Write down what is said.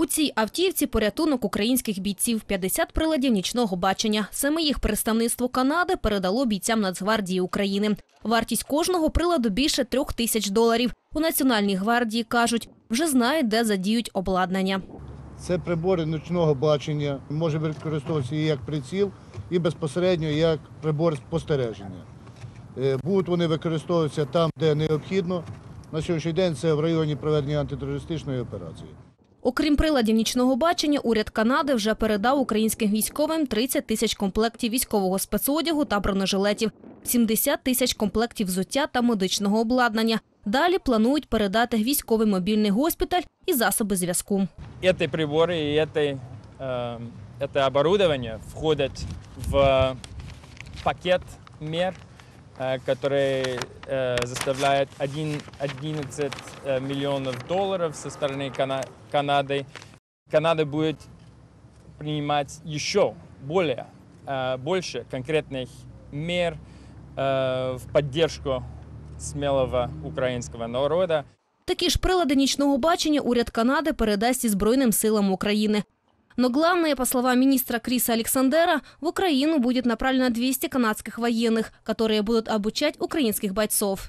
У цій автівці порятунок українських бійців 50 приладів нічного бачення. Саме їх представництво Канади передало бійцям Нацгвардії України. Вартість кожного приладу більше трьох тисяч доларів. У Національній гвардії кажуть, вже знають, де задіють обладнання. Це прибори ночного бачення, може використовуватися і як приціл, і безпосередньо як прибор спостереження. Е, Будуть вони використовуватися там, де необхідно. На сьогоднішній день це в районі проведення антитерористичної операції. Окрім приладів нічного бачення, уряд Канади вже передав українським військовим 30 тисяч комплектів військового спецодягу та бронежилетів, 70 тисяч комплектів взуття та медичного обладнання. Далі планують передати військовий мобільний госпіталь і засоби зв'язку. эти приборы и эти, э, это оборудование входят в пакет мер, э, который э, заставляет один- 11 э, миллионов долларов со стороны Кана- Канады. Канада будет принимать еще более, э, больше конкретных мер э, в поддержку смелого украинского народа. Такі ж прилади нічного бачення уряд Канады передасть и Збройным силам України. Но главное, по словам министра Криса Александера, в Украину будет направлено 200 канадских военных, которые будут обучать украинских бойцов.